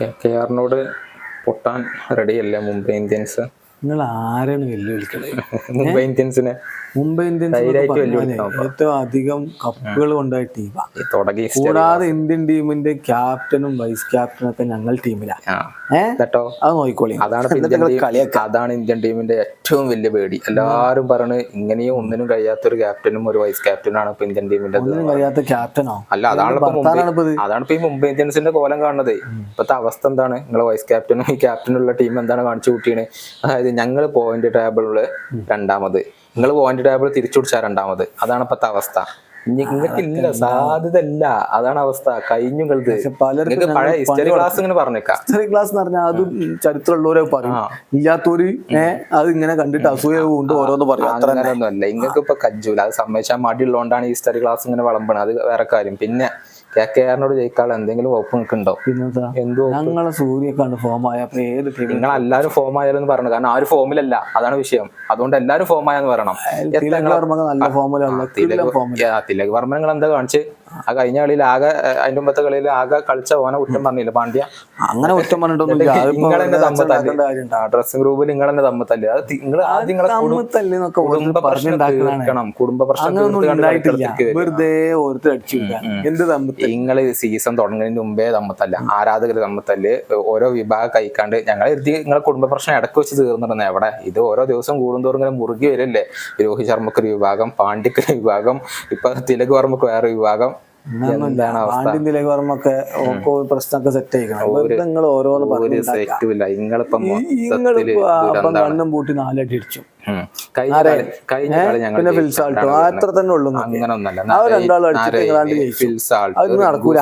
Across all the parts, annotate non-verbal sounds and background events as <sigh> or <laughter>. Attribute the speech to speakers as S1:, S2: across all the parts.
S1: K ആറിനോട് പൊട്ടാൻ റെഡിയല്ല Mumbai Indians?
S2: നിങ്ങൾ ആരാണ് വെല്ലുവിളിക്കണത്? <laughs>
S1: മുംബൈ ഇന്ത്യൻസിനെ
S2: മുംബൈ ഇന്ത്യൻസ് ഏറ്റവും അധികം കപ്പുകൾ കൊണ്ടായ
S1: ടീമാണ്
S2: കൂടാതെ ഇന്ത്യൻ ടീമിന്റെ ക്യാപ്റ്റനും വൈസ് ക്യാപ്റ്റനും ഒക്കെ ഞങ്ങൾ ടീമിലാണ്
S1: കേട്ടോ
S2: അത് നോക്കിക്കോളി.
S1: അതാണ് അതാണ് ഇന്ത്യൻ ടീമിന്റെ ഏറ്റവും വലിയ പേടി. എല്ലാരും പറഞ്ഞു ഇങ്ങനെയും ഒന്നിനും കഴിയാത്ത ഒരു ക്യാപ്റ്റനും ഒരു വൈസ് ക്യാപ്റ്റനും ആണ് ഇപ്പൊ ഇന്ത്യൻ ടീമിന്റെ
S2: ഒന്നിനും കഴിയാത്ത ക്യാപ്റ്റനോ
S1: അല്ല അതാണ് അതാണ് ഇപ്പൊ ഈ മുംബൈ ഇന്ത്യൻസിന്റെ കോലം കാണുന്നത്. ഇപ്പത്തെ അവസ്ഥ എന്താണ്? നിങ്ങളെ വൈസ് ക്യാപ്റ്റനും ഈ ക്യാപ്റ്റനുള്ള ടീം എന്താണ് കാണിച്ചു കൂട്ടിയത് അതായത് ഞങ്ങൾ പോയിന്റ് ടേബിളിൽ രണ്ടാമത്. നിങ്ങൾ പോയിന്റ് ടേബിൾ തിരിച്ചു പിടിച്ചാ രണ്ടാമത്. അതാണ് ഇപ്പത്തെ അവസ്ഥ. നിങ്ങൾക്കില്ല സാധ്യത ഇല്ല അതാണ് അവസ്ഥ. കഴിഞ്ഞു പഴയ ഹിസ്റ്ററി ക്ലാസ് ഇങ്ങനെ പറഞ്ഞേക്കാം.
S2: ഹിസ്റ്ററി ക്ലാസ് എന്ന് പറഞ്ഞാൽ അതും ചരിത്രമുള്ളവരെ പറയും. ഇല്ലാത്തവര് ഏഹ് അത് ഇങ്ങനെ കണ്ടിട്ട് അസൂയ കൊണ്ട് ഓരോന്ന് പറയും. അത്ര
S1: അങ്ങനെയൊന്നും അല്ല നിങ്ങൾക്ക് ഇപ്പൊ കജ്ജൂല. അത് സമ്മതിച്ചാൽ മടിയുള്ളതുകൊണ്ടാണ് ഈ ഹിസ്റ്ററി ക്ലാസ് ഇങ്ങനെ വിളമ്പണത്. അത് വേറെ കാര്യം. പിന്നെ കെ കെ ആറിനോട് ജയിക്കാനുള്ള എന്തെങ്കിലും വകുപ്പ് നിങ്ങൾക്ക് ഉണ്ടോ എന്തോ
S2: ഞങ്ങളെ സൂര്യക്കാണ്ട് ഫോം ആയപ്പോ ഏത് ടീം
S1: നിങ്ങൾ എല്ലാവരും ഫോം ആയാലും പറഞ്ഞു. കാരണം ആ ഒരു ഫോമിലല്ല അതാണ് വിഷയം. അതുകൊണ്ട് എല്ലാരും ഫോം ആയെന്ന് പറയണം.
S2: തിലക് നല്ല ഫോമിലല്ല
S1: തിലക് വർമ്മ നിങ്ങൾ എന്താ കാണിച്ച്? ആ കഴിഞ്ഞ കളിയിൽ ആകെ അതിന്റെ മുമ്പത്തെ കളിയിൽ ആകെ കളിച്ച ഓനെ കുറ്റം പറഞ്ഞില്ല? പാണ്ഡ്യ?
S2: അങ്ങനെ കുറ്റം പറഞ്ഞിട്ടൊന്നും
S1: നിങ്ങൾ ഡ്രസ്സിംഗ് റൂമിൽ നിങ്ങൾ തന്നെ തമ്മത്തല്ലേ അത് നിങ്ങൾ ആദ്യം കുടുംബ പ്രശ്നം തീർക്കണം. കുടുംബ പ്രശ്നം.
S2: വെറുതെ ഓരോരുത്തർ അടിച്ചു. എന്ത്
S1: നിങ്ങൾ സീസൺ തുടങ്ങുന്നതിന് മുമ്പേ തമ്മത്തല്ല ആരാധകർ തമ്മത്തല്ല് ഓരോ വിഭാഗം കഴിക്കാണ്ട് ഞങ്ങൾ എഴുതി നിങ്ങളെ കുടുംബ പ്രശ്നം ഇടയ്ക്ക് വെച്ച് തീർന്നിടുന്നത് എവിടെ ഇത് ഓരോ ദിവസം കൂടുന്തോറും ഇങ്ങനെ മുറുകി വരല്ലേ? രോഹിത് ശർമ്മക്ക് ഒരു വിഭാഗം പാണ്ഡ്യക്ക് ഒരു വിഭാഗം ഇപ്പൊ തിലക് വർമ്മക്ക് വേറെ വിഭാഗം.
S2: വർമ്മൊക്കെ പ്രശ്നമൊക്കെ സെറ്റ് ആയിക്കണം നിങ്ങൾ ഓരോന്ന് പറഞ്ഞു
S1: നിങ്ങളിപ്പോ
S2: കണ്ണും പൂട്ടി നാലടി അടിച്ചു പിന്നെ ഫിൽസാൾട്ടോ അത്ര തന്നെ ഉള്ളൂ.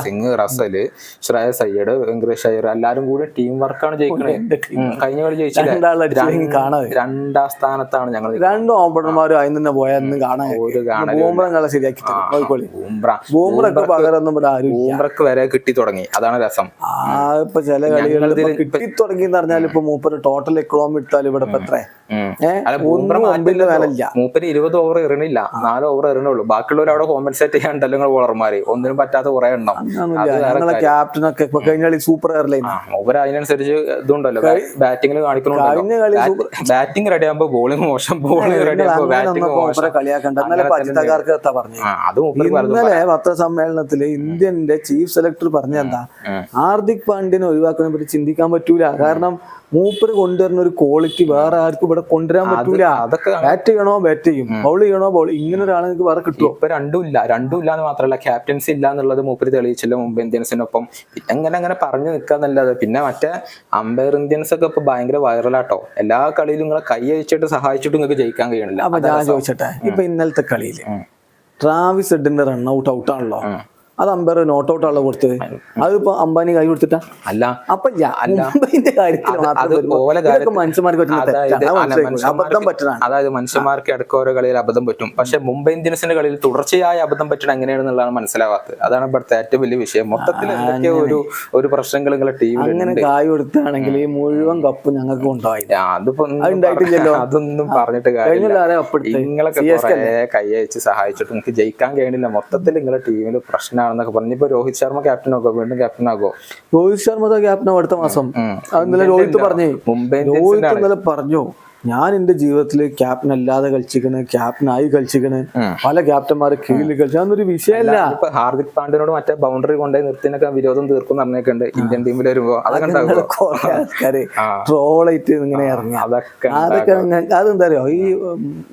S1: സിംഗ് റസൽ ശ്രേയ സയ്യഡ് വെങ്കടേഷ് അയ്യർ എല്ലാരും കൂടി ടീം വർക്കാണ് ജയിക്കുന്നത്. കഴിഞ്ഞ കളി
S2: കാണാതെ.
S1: രണ്ടാം സ്ഥാനത്താണ് ഞങ്ങൾ
S2: രണ്ടും ഓമ്പണർമാരും അതിന് തന്നെ കാണാൻ
S1: ഒരു
S2: ശരിയാക്കി തരും. നോക്കിക്കോളി
S1: ബൂംബ്ര
S2: ബൂമ്രക്ക് പകരം ഒന്നും ഇവിടെ ആരും.
S1: ബൂംബ്രക്ക് വരെ കിട്ടി തുടങ്ങി. അതാണ് രസം.
S2: ആ ഇപ്പൊ ചില കളികളിൽ കിട്ടി തുടങ്ങി എന്ന് പറഞ്ഞാൽ ഇപ്പൊ മൂപ്പര് ടോട്ടൽ എക്കണോമി എടുത്താൽ ഇവിടെ ഇപ്പൊ എത്ര
S1: മൂപ്പര് ഇരുപത് ഓവർ എറിയണില്ല നാല് ഓവർ എറിയണുള്ളൂ ബാക്കിയുള്ളവർ അവിടെ കോമ്പൻസേറ്റ് ചെയ്യാണ്ടല്ലോ നിങ്ങൾ ബോളർമാര് ഒന്നിനും പറ്റാത്ത കുറെ എണ്ണം.
S2: ക്യാപ്റ്റനൊക്കെ ഇപ്പൊ കഴിഞ്ഞ കളി സൂപ്പർ എയർലൈൻ
S1: മൂപ്പര് അതിനനുസരിച്ച് ഇതുണ്ടല്ലോ. ബാറ്റിംഗിൽ
S2: കളി
S1: ബാറ്റിംഗ് റെഡി ആകുമ്പോ ബോളിംഗ് മോശം. ബോളിംഗ് റെഡി ആകുമ്പോ
S2: അങ്ങനെ
S1: ബാറ്റിംഗ്
S2: ഇന്നലെ പത്രസമ്മേളനത്തിൽ ഇന്ത്യന്റെ ചീഫ് സെലക്ടർ പറഞ്ഞെന്താ
S1: എന്താ?
S2: ഹാർദിക് പാണ്ഡ്യനെ ഒഴിവാക്കുന്നതിനെ പറ്റി ചിന്തിക്കാൻ പറ്റൂല. കാരണം മൂപ്പര് കൊണ്ടുവരുന്ന ഒരു ക്വാളിറ്റി വേറെ ആർക്കും ഇവിടെ കൊണ്ടുവരാൻ പറ്റൂല.
S1: അതൊക്കെ
S2: ബാറ്റ് ചെയ്യണോ ബാറ്റ് ചെയ്യും. ബൗൾ ചെയ്യണോ ബോൾ ഇങ്ങനെ ഒരാളെ നിങ്ങൾക്ക് വേറെ കിട്ടുമോ
S1: ഇപ്പൊ രണ്ടും ഇല്ല. രണ്ടും ഇല്ല എന്ന് മാത്രമല്ല ക്യാപ്റ്റൻസി ഇല്ല എന്നുള്ളത് മൂപ്പര് തെളിയിച്ചില്ല മുംബൈ ഇന്ത്യൻസിനൊപ്പം. പിന്നെ അങ്ങനെ അങ്ങനെ പറഞ്ഞു നിൽക്കാന്നല്ലാതെ പിന്നെ മറ്റേ അമ്പയർ ഇന്ത്യൻസ് ഒക്കെ ഇപ്പൊ ഭയങ്കര വൈറലാട്ടോ എല്ലാ കളിയിലും നിങ്ങളെ കൈ അയച്ചിട്ട് സഹായിച്ചിട്ട് നിങ്ങൾക്ക് ജയിക്കാൻ കഴിയണില്ല.
S2: അപ്പൊ ഞാൻ ചോദിച്ചട്ടെ. ഇപ്പൊ ഇന്നലത്തെ കളിയിൽ
S1: ഉം.
S2: ട്രാവിസ് ഹെഡിന്റെ റൺ ഔട്ട് ഔട്ട് ആണല്ലോ.
S1: ഉം.
S2: അത് അമ്പയർ നോട്ട് ഔട്ട് ആണല്ലോ കൊടുത്തത്. അതിപ്പോ അംബാനി കൈ കൊടുത്തിട്ടാ?
S1: അല്ല.
S2: അപ്പൊ മുംബൈന്റെ കാര്യത്തിൽ മനുഷ്യന്മാർക്ക് പറ്റുന്ന
S1: അതായത് മനുഷ്യന്മാർക്ക് ഇടയ്ക്ക് ഓരോ കളിയിൽ അബദ്ധം പറ്റും. പക്ഷെ മുംബൈ ഇന്ത്യൻസിന്റെ കളിയിൽ തുടർച്ചയായ അബദ്ധം പറ്റണ എങ്ങനെയാണെന്നുള്ളതാണ് മനസ്സിലാവാത്തത്. അതാണ് ഇവിടുത്തെ ഏറ്റവും വലിയ വിഷയം. മൊത്തത്തിൽ ഒരു ഒരു പ്രശ്നങ്ങൾ നിങ്ങളെ ടീമിൽ
S2: അങ്ങനെ കായ് കൊടുത്താണെങ്കിൽ ഈ മുഴുവൻ കപ്പ് ഞങ്ങൾക്ക് ഉണ്ടായില്ല
S1: അതിപ്പോ
S2: ഉണ്ടായിട്ടില്ലല്ലോ.
S1: അതൊന്നും പറഞ്ഞിട്ട് കാര്യമില്ല. നിങ്ങളൊക്കെ കൈ അയച്ച് സഹായിച്ചിട്ട്. നിങ്ങൾക്ക് ജയിക്കാൻ കഴിയണില്ല. മൊത്തത്തിൽ നിങ്ങളെ ടീമിൽ പ്രശ്നമാണെന്നൊക്കെ പറഞ്ഞു. ഇപ്പൊ രോഹിത് ശർമ്മ ക്യാപ്റ്റൻ ആക്കോ വീണ്ടും ക്യാപ്റ്റൻ ആകോ
S2: രോഹിത് ശർമ്മ ക്യാപ്റ്റൻ അടുത്ത മാസം. ഇന്നലെ രോഹിത് പറഞ്ഞു.
S1: മുംബൈ
S2: രോഹിത് ഇന്നലെ പറഞ്ഞു ഞാൻ എന്റെ ജീവിതത്തിൽ ക്യാപ്റ്റൻ അല്ലാതെ കളിച്ചിക്കണ് ക്യാപ്റ്റൻ ആയി കളിച്ചിക്കണ്. പല ക്യാപ്റ്റന്മാരെ കീഴിൽ കളിച്ചു അതൊന്നൊരു വിഷയമല്ല
S1: ഇപ്പൊ ഹാർദിക് പാണ്ഡ്യനോട് മറ്റേ ബൗണ്ടറി കൊണ്ടുപോയി നിർത്തിനൊക്കെ വിരോധം തീർക്കും പറഞ്ഞേക്കുണ്ട്. ഇന്ത്യൻ ടീമിൽ വരുമ്പോ. അതൊക്കെ
S2: ആൾക്കാര്. ട്രോളായിട്ട് ഇങ്ങനെ ഇറങ്ങി.
S1: അതൊക്കെ
S2: അതൊക്കെ അതെന്താ അറിയോ? ഈ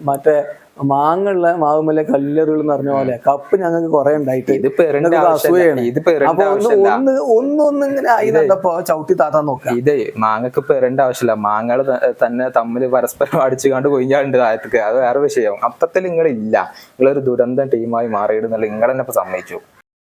S2: മറ്റേ മാങ്ങുള്ള മാവുമല്ല കല്ലറുകൾ എന്ന് പറഞ്ഞ പോലെ. കപ്പ് ഞങ്ങൾക്ക് കുറെ ഉണ്ടായിട്ട്. അസൂയാണ്. അപ്പൊ ഒന്ന് ഒന്ന് ഒന്നൊന്ന് ഇങ്ങനെ ആയി കണ്ടപ്പോ ചവിട്ടി താത്താൻ നോക്കുക.
S1: ഇത് മാങ്ങക്ക് പെരണ്ട ആവശ്യമില്ല. മാങ്ങൾ തന്നെ തമ്മിൽ പരസ്പരം അടിച്ചു കണ്ട് കൊയ്യാണ്ട് താഴത്തേക്ക്. അത് വേറെ വിഷയം. അപ്പത്തിൽ നിങ്ങളില്ല. നിങ്ങളൊരു ദുരന്ത ടീമായി മാറിയിടുന്നുള്ള നിങ്ങൾ തന്നെ ഇപ്പൊ സമ്മതിച്ചു.